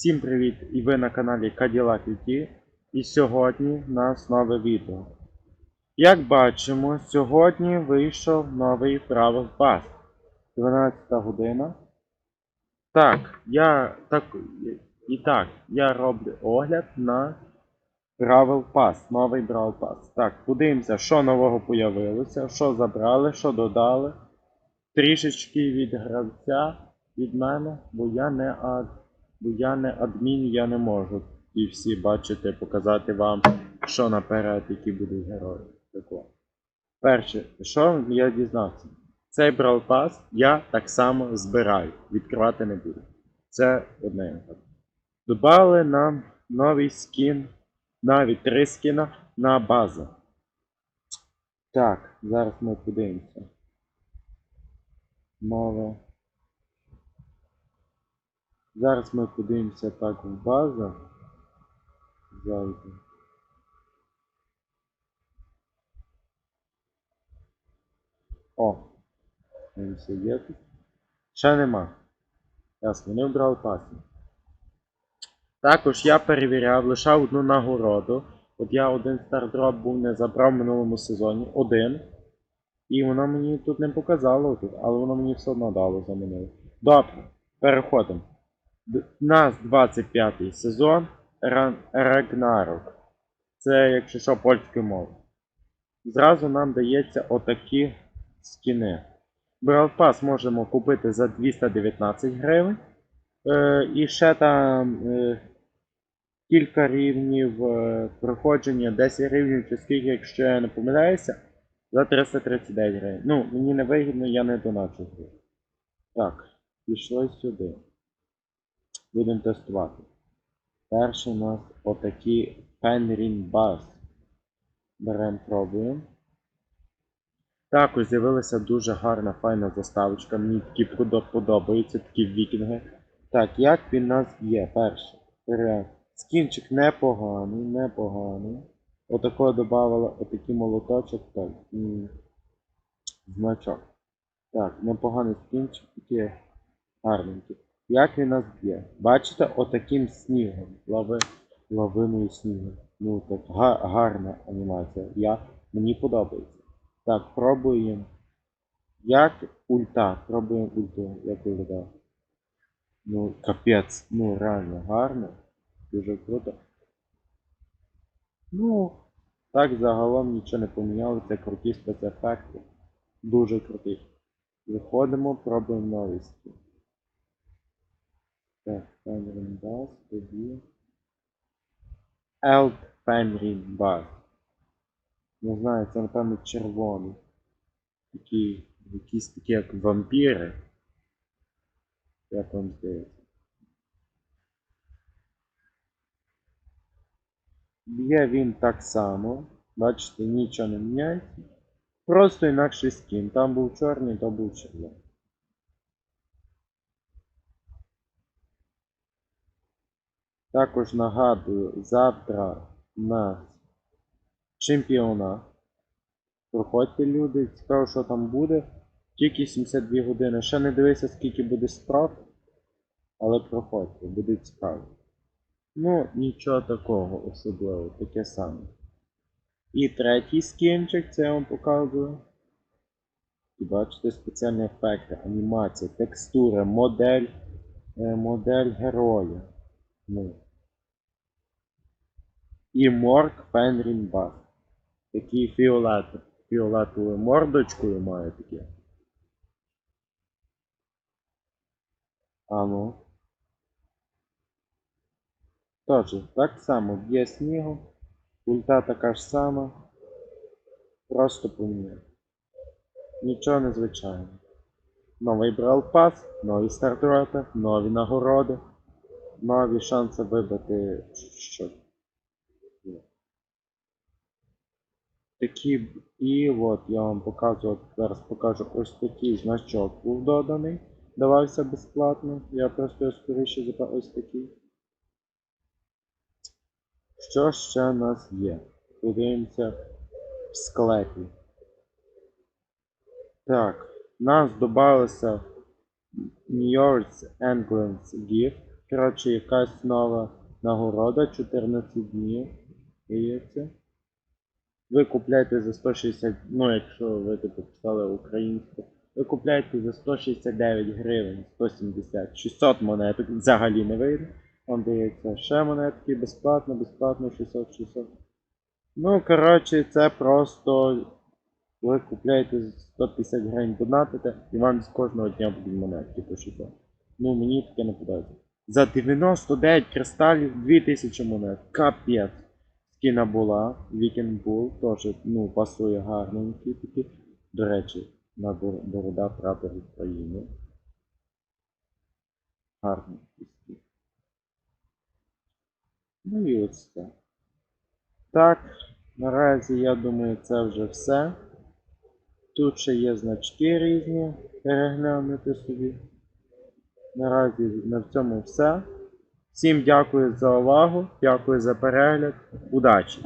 Всім привіт! І ви на каналі Cadillac UT. І сьогодні у нас нове відео. Як бачимо, сьогодні вийшов новий Бравл Pass. 12 година. Так, я так. І так, я роблю огляд на Бравл Pass, новий Бравл Pass. Так, подивимося, що нового появилося, що забрали, що додали. Трішечки від гравця від мене, бо я не ад, бо я не адмін, я не можу. І всі бачити, показати вам, що наперед, які будуть герої. Перше, що я дізнався? Цей Brawl Pass я так само збираю, відкривати не буду. Це одне. Добавили нам новий скін, навіть три скіна на базу. Так, зараз ми подивимося. Мова. Зараз ми подивимося так в базу. Зайду. О! Дивимося, є тут. Ще нема. Ясно, не вбрав пасі. Також я перевіряв, лишав одну нагороду. От я один стардроп був не забрав в минулому сезоні. Один. І воно мені тут не показало, тут, але воно мені все одно дало за минуле. Добре, переходимо. Нас 25 сезон Рагнарок. Це, якщо що, польською мовою. Зразу нам дається отакі скіни. Brawl можемо купити за 219 гривень. Е, і ще там е, кілька рівнів е, проходження, 10 рівнів чи скільки, якщо я не помиляюся, за 339 гривень. Ну, мені не вигідно, я не доначу. Так, пішли сюди. Будемо тестувати. Перший у нас отакі Penryn Bass. Беремо, пробуємо. Також з'явилася дуже гарна файна заставочка. Мені такі подо- подобаються, такі вікінги. Так, як він у нас є? Перше. Скінчик непоганий, непоганий. Отакого додавали отакий молоточок. Так. м, Значок. Так, непоганий скінчик, такий гарненький. Як він нас б'є? Бачите, отаким снігом. Лави, лавиною снігу. Ну так, га, гарна анімація. Я, мені подобається. Так, пробуємо. Як ульта. Пробуємо ульту, як виглядає. Ну, капець, ну реально гарно. Дуже круто. Ну, так загалом нічого не помінялося, круті спецефекти. Дуже круті. Виходимо, пробуємо скін. Так, Фенрін Бас, тоді. Елд Фенрін Бас. Не знаю, це напевно червоний. Такі, якісь такі як вампіри. Як вам здається. Б'є він так само. Бачите, нічого не міняється. Просто інакший скін. Там був чорний, то був червоний. Також нагадую, завтра у нас чемпіонат. Проходьте люди, цікаво, що там буде. Тільки 72 години. Ще не дивися, скільки буде справ, але проходьте, буде цікаво. Ну, нічого такого особливого, таке саме. І третій скінчик, це я вам показую. І бачите спеціальні ефекти, анімація, текстура, модель, е, модель героя. Ну. І Морк Фенрін Бас. Такий фіолет, фіолетовою мордочкою має таке. А ну. Тож, так само б'є снігом. Ульта така ж сама. Просто поміняй. Нічого незвичайного. Новий Brawl Pass, нові стартропи, нові нагороди, нові шанси вибити щось. Такі, і от я вам показую, зараз покажу ось такий значок був доданий. Давався безплатно. Я просто його скоріше запав ось такий. Що ще у нас є? Подивимося в склепі. Так, нас додалося New York's England's Gift. Коротше, якась нова нагорода, 14 днів. Здається. Ви купляєте за 160, ну якщо ви типу писали українську, ви купляєте за 169 гривень, 170, 600 монеток, взагалі не вийде. Вам дається ще монетки безплатно, безплатно 600, 600. Ну, коротше, це просто ви купляєте за 150 гривень донатите, і вам з кожного дня будуть монетки по 600. Ну, мені таке не подобається. За 99 кристалів 2000 монет. Капець. Скіна була, Weekend Bull, теж, ну, пасує гарненький такий. До речі, на бор- борода прапор України. Гарний скін. Ну і ось це. Так, наразі я думаю, це вже все. Тут ще є значки різні, переглянути собі. Наразі на цьому все. Всім дякую за увагу, дякую за перегляд. Удачі!